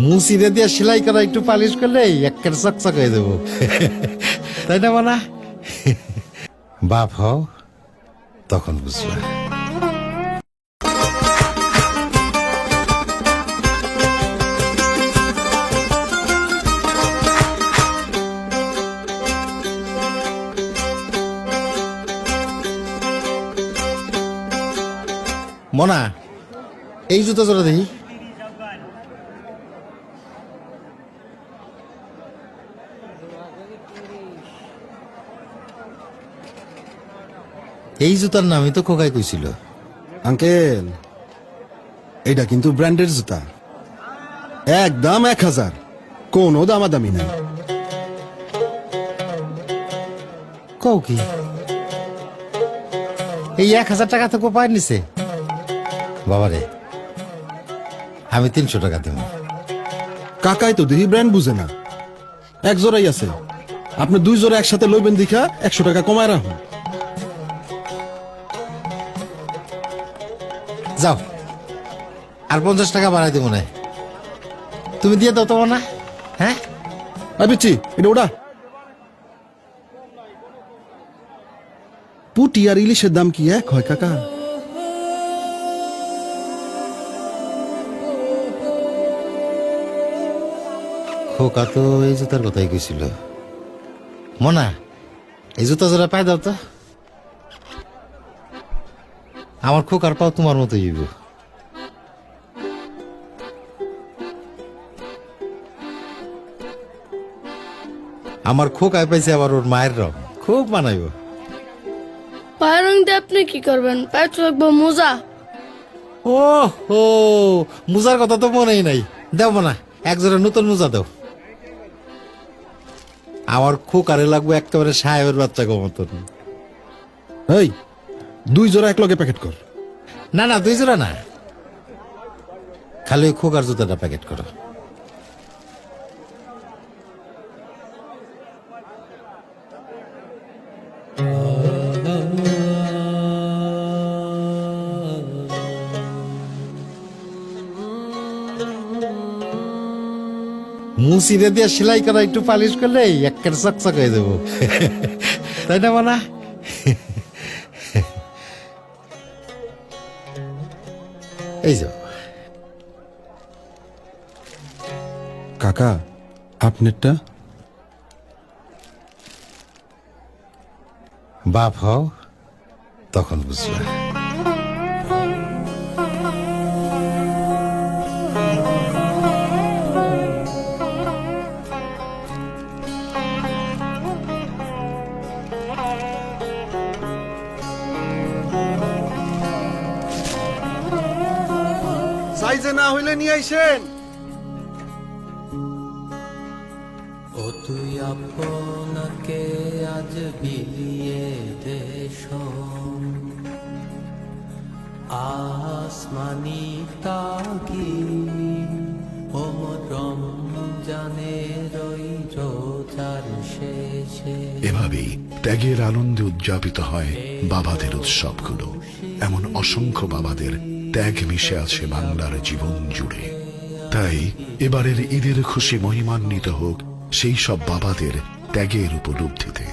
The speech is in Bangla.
মুসিরে দিয়ে সেলাই করা একটু পালিশ করলে একের চকচক হয়ে দেবো তাই না মানা বাপ হও, তখন বুঝবা মনা, এই জুতো জোড়া দেখি এই জুতার নামই তো খোকাই কইছিল। আঙ্কেল এটা কিন্তু ব্র্যান্ডের জুতা। একদম এক হাজার। কোনো দামাদামি নাই। কও কি? এই এক হাজার টাকা তো কোপায় নিছে বাবারে আমি তিনশো টাকা দেব। কাকাই তো দেখি ব্র্যান্ড বুঝে না। এক জোড়াই আছে। আপনি দুই জোড়া একসাথে লইবেন দেখা একশো টাকা কমায় রাখুন। যাও। আর পঞ্চাশ টাকা বাড়াই দেবো না তুমি দিয়ে দাও তোমার না? হ্যাঁ? বিচ্ছি এটা ওটা। পুটি আর ইলিশের দাম কি এক হয় কাকা? খোকা তো এই জুতার কথাই কইছিল। মনা এই জুতা জোড়া পাই দাও তো। আমার খোকার পাও তোমার মতো হইব। আমার খোকায় পাইছে আবার ওর মায়ের রং খুব মানাইব পায়ের রং দিয়ে আপনি কি করবেন? পায়ের তো রাখব মোজা। ও হো মোজার কথা তো মনেই নাই। দেব না এক জোড়া নতুন মোজা দাও। আমার খোকারে লাগবো একেবারে সাহেবের বাচ্চা গো মতন। এই দুই জোড়া এক লগে প্যাকেট কর। না না, দুই জোড়া না। খালি ওই খোকার জুতাটা প্যাকেট করো। মুসিরে দিয়ে সেলাই করা একটু পালিশ করলে একের চকচক হয়ে দেবো তাই না মানা এই যাও কাকা আপনারটা? বাপ হও তখন বুঝবা। সাইজে না হইলে নিয়ে আইসেন। ও তুই আপনাকে আজ বিলিয়ে দেশ আসমানি তাগি ওমরম জানের ওই রোজার শেষে। এভাবেই ত্যাগের আনন্দে উদযাপিত হয় বাবাদের উৎসবগুলো। এমন অসংখ্য বাবাদের ত্যাগ মিশে আছে বাংলার জীবন জুড়ে। তাই এবারের ঈদের খুশি মহিমান্বিত হোক সেই সব বাবাদের ত্যাগের উপলব্ধিতে।